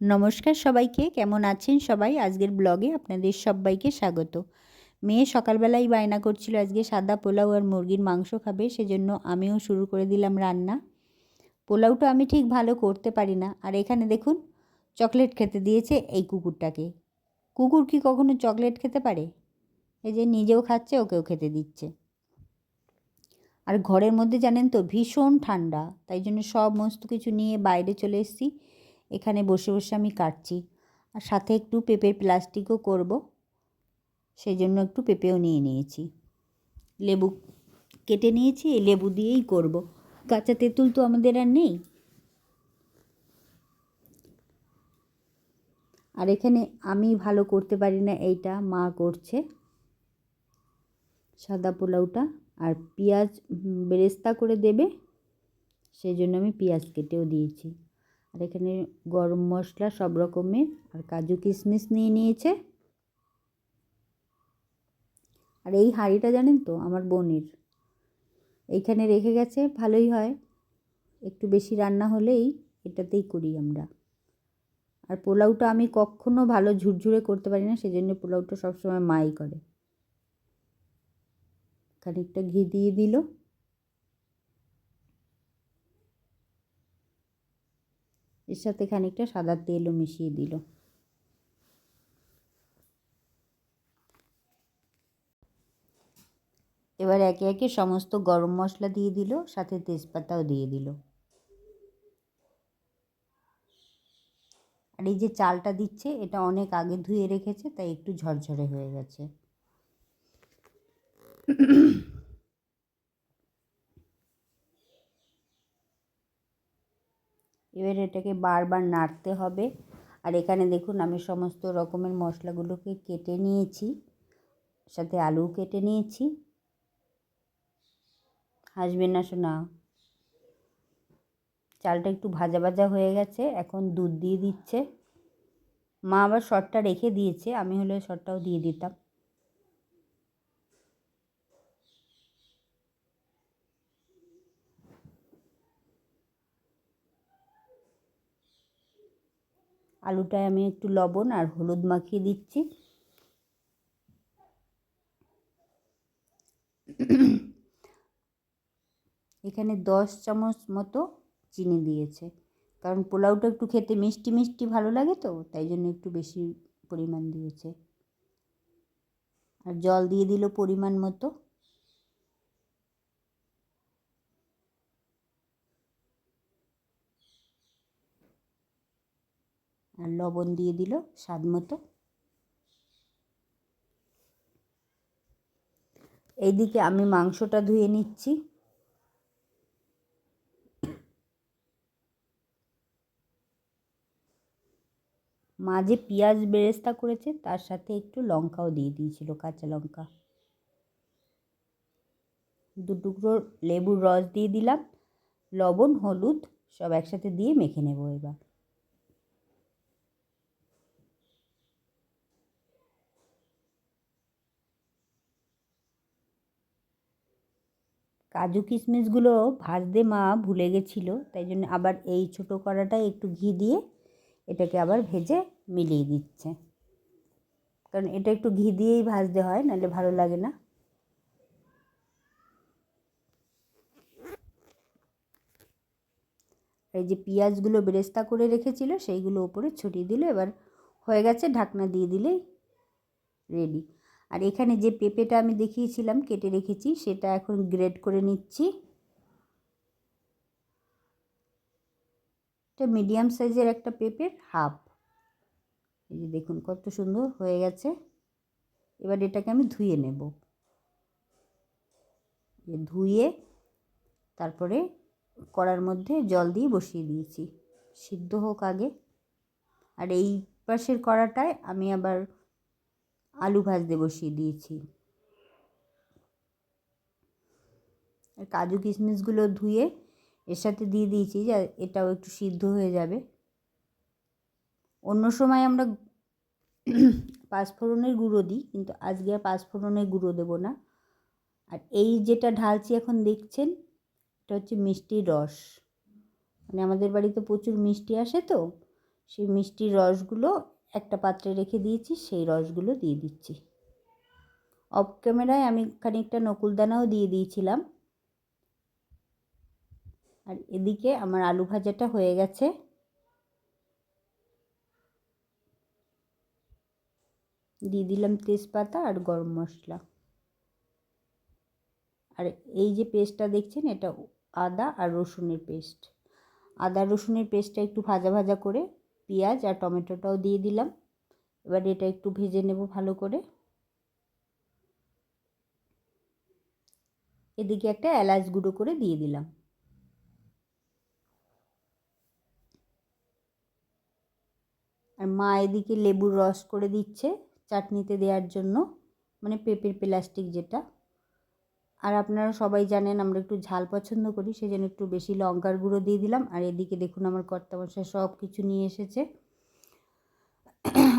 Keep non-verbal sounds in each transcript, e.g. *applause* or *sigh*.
নমস্কার সবাইকে, কেমন আছেন সবাই? আজকের ব্লগে আপনাদের সবাইকে স্বাগত। মেয়ে সকালবেলাই বায়না করছিল আজকে সাদা পোলাও আর মুরগির মাংস খাবে, সেজন্য আমিও শুরু করে দিলাম রান্না। পোলাওটা আমি ঠিক ভালো করতে পারি না। আর এখানে দেখুন, চকলেট খেতে দিয়েছে এই কুকুরটাকে। কুকুর কি কখনো চকলেট খেতে পারে? এই যে নিজেও খাচ্ছে, ওকেও খেতে দিচ্ছে। আর ঘরের মধ্যে জানেন তো, ভীষণ ঠান্ডা। তাই জন্য সমস্ত কিছু নিয়ে বাইরে চলে এসেছি। এখানে বসে বসে আমি কাটছি। আর সাথে একটু পেঁপের প্লাস্টিকও করব। সেই জন্য একটু পেঁপেও নিয়ে নিয়েছি। লেবু কেটে নিয়েছি, এই লেবু দিয়েই করব। কাঁচা তেঁতুল তো আমাদের আর নেই। আর এখানে আমি ভালো করতে পারি না, এইটা মা করছে। সাদা পোলাওটা আর পেঁয়াজ বেরেস্তা করে দেবে। সেই জন্য আমি পেঁয়াজ কেটেও দিয়েছি। আর এখানে গরম মশলা সব রকমের আর কাজু কিশমিশ নিয়ে নিয়েছে। আর এই হাঁড়িটা জানেন তো, আমার বোনের। এইখানে রেখে গেছে, ভালোই হয়। একটু বেশি রান্না হলেই এটাতেই করি আমরা। আর পোলাওটা আমি কখনো ভালো ঝুরঝুরে করতে পারি না, সেজন্য পোলাওটা সবসময় মাই করে। খানিকটা ঘি দিয়ে দিল। এর সাথে খানিকটা সাদা তেলও মিশিয়ে দিল। এবার একে একে সমস্ত গরম মশলা দিয়ে দিল, সাথে তেজপাতাও দিয়ে দিল। আর এই যে চালটা দিচ্ছে, এটা অনেক আগে ধুয়ে রেখেছে, তাই একটু ঝরঝরে হয়ে গেছে। এবার এটাকে বারবার নাড়তে হবে। আর এখানে দেখুন আমি সমস্ত রকমের মশলাগুলোকে কেটে নিয়েছি, সাথে আলু কেটে নিয়েছি। হাসবে না শোনা। চালটা একটু ভাজা ভাজা হয়ে গেছে, এখন দুধ দিয়ে দিচ্ছে। মা আবার শটটা রেখে দিয়েছে, আমি হলে শটটাও দিয়ে দিতাম। আলুটায় আমি একটু লবণ আর হলুদ মাখিয়ে দিচ্ছি। এখানে দশ চামচ মতো চিনি দিয়েছে। কারণ পোলাওটা একটু খেতে মিষ্টি মিষ্টি ভালো লাগে তো, তাই জন্য একটু বেশি পরিমাণ দিয়েছে। আর জল দিয়ে দিল পরিমাণ মতো। আর লবণ দিয়ে দিল স্বাদ মতো। এইদিকে আমি মাংসটা ধুয়ে নিচ্ছি। মা যে পেঁয়াজ বেরেস্তা করেছে, তার সাথে একটু লঙ্কাও দিয়ে দিয়েছিল, কাঁচা লঙ্কা। দু টুকরো লেবুর রস দিয়ে দিলাম, লবণ, হলুদ সব একসাথে দিয়ে মেখে নেব এবার। কাজু কিশমিশগুলো ভাজতে মা ভুলে গেছিল, তাই জন্য আবার এই ছোটো কড়াটায় একটু ঘি দিয়ে এটাকে আবার ভেজে মিলিয়ে দিচ্ছে। কারণ এটা একটু ঘি দিয়েই ভাজতে হয়, নাহলে ভালো লাগে না। এই যে পেঁয়াজগুলো বেরেস্তা করে রেখেছিল, সেইগুলো ওপরে ছড়িয়ে দিল, এবার হয়ে গেছে ঢাকনা দিয়ে দিলেই রেডি। আর এখানে যে পেঁপেটা আমি দেখিয়েছিলাম, কেটে রেখেছি, সেটা এখন গ্রেড করে নিচ্ছি। এটা মিডিয়াম সাইজের একটা পেঁপের হাফ। এই যে দেখুন, কত সুন্দর হয়ে গেছে। এবার এটাকে আমি ধুয়ে নেব। ধুয়ে তারপরে কড়ার মধ্যে জল দিয়ে বসিয়ে দিয়েছি। সিদ্ধ হোক আগে। আর এই পাশের কড়াটায় আমি আবার আলু ভাজতে বসিয়ে দিয়েছি। আর কাজু কিশমিশগুলো ধুয়ে এর সাথে দিয়ে দিয়েছি যে এটাও একটু সিদ্ধ হয়ে যাবে। অন্য সময় আমরা পাঁচফোড়নের গুঁড়ো দিই, কিন্তু আজকে আর পাঁচফোড়নের গুঁড়ো দেবো না। আর এই যেটা ঢালছি এখন দেখছেন, এটা হচ্ছে মিষ্টির রস। মানে আমাদের বাড়িতে প্রচুর মিষ্টি আসে তো, সেই মিষ্টির রসগুলো একটা পাত্রে রেখে দিয়েছি, সেই রসগুলো দিয়ে দিচ্ছি। অফ ক্যামেরায় আমি খানিকটা নকুলদানাও দিয়ে দিয়েছিলাম। আর এদিকে আমার আলু ভাজাটা হয়ে গেছে। দিয়ে দিলাম তেজপাতা আর গরম মশলা। আর এই যে পেস্টটা দেখছেন, এটা আদা আর রসুনের পেস্ট। আদা রসুনের পেস্টটা একটু ভাজা ভাজা করে পেঁয়াজ আর টমেটোটাও দিয়ে দিলাম। এবার এটা একটু ভেজে নেব ভালো করে। এদিকে একটা এলাচ গুঁড়ো করে দিয়ে দিলাম। আর মা এদিকে লেবুর রস করে দিচ্ছে চাটনিতে দেওয়ার জন্য মানে পেঁপের প্লাস্টিক যেটা। আর আপনারা সবাই জানেন আমরা একটু ঝাল পছন্দ করি সেই জন্য একটু বেশি লঙ্কার গুঁড়ো দিয়ে দিলাম। আর এদিকে দেখুন আমার কর্তা মশাই সব কিছু নিয়ে এসেছে।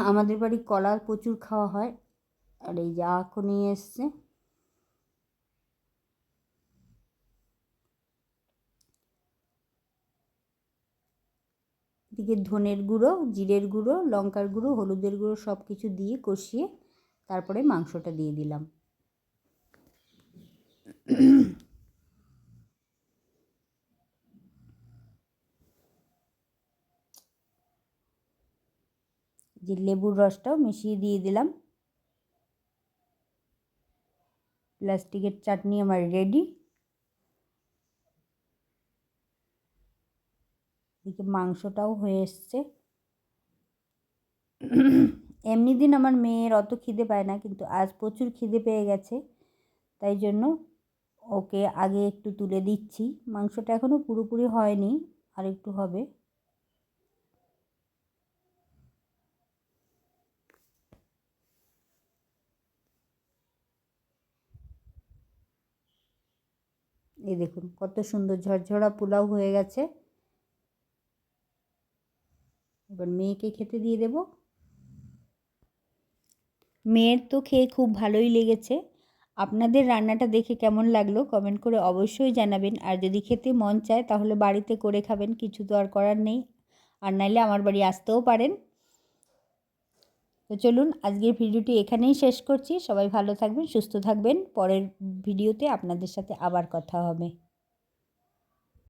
আমাদের বাড়ি কলা প্রচুর খাওয়া হয়। আর এই যে আখও নিয়ে এসছে। এদিকে ধনের গুঁড়ো, জিরের গুঁড়ো, লঙ্কার গুঁড়ো, হলুদের গুঁড়ো সব কিছু দিয়ে কষিয়ে তারপরে মাংসটা দিয়ে দিলাম। *clears throat* যে লেবুর রসটাও মিশিয়ে দিয়ে দিলাম। প্লাস্টিকের চাটনি আমার রেডি এদিকে মাংসটাও হয়ে এসছে। *clears throat* এমনি দিন আমার মেয়ের অত খিদে পায় না, কিন্তু আজ প্রচুর খিদে পেয়ে গেছে, তাই জন্য ওকে আগে একটু তুলে দিচ্ছি। মাংসটা এখনও পুরোপুরি হয়নি, আর একটু হবে। এই দেখুন, কত সুন্দর ঝরঝরা পোলাও হয়ে গেছে। এবার মেয়েকে খেতে দিয়ে দেব। মেয়ের তো খেয়ে খুব ভালোই লেগেছে। আপনাদের রান্নাটা দেখে কেমন লাগল কমেন্ট করে অবশ্যই জানাবেন। আর যদি খেতে মন চায় তাহলে বাড়িতে করে খাবেন, কিছু তো আর করার নেই। আর নাইলে আমার বাড়ি আসতেও পারেন। তো চলুন আজকের ভিডিওটি এখানেই শেষ করছি। সবাই ভালো থাকবেন, সুস্থ থাকবেন। পরের ভিডিওতে আপনাদের সাথে আবার কথা হবে।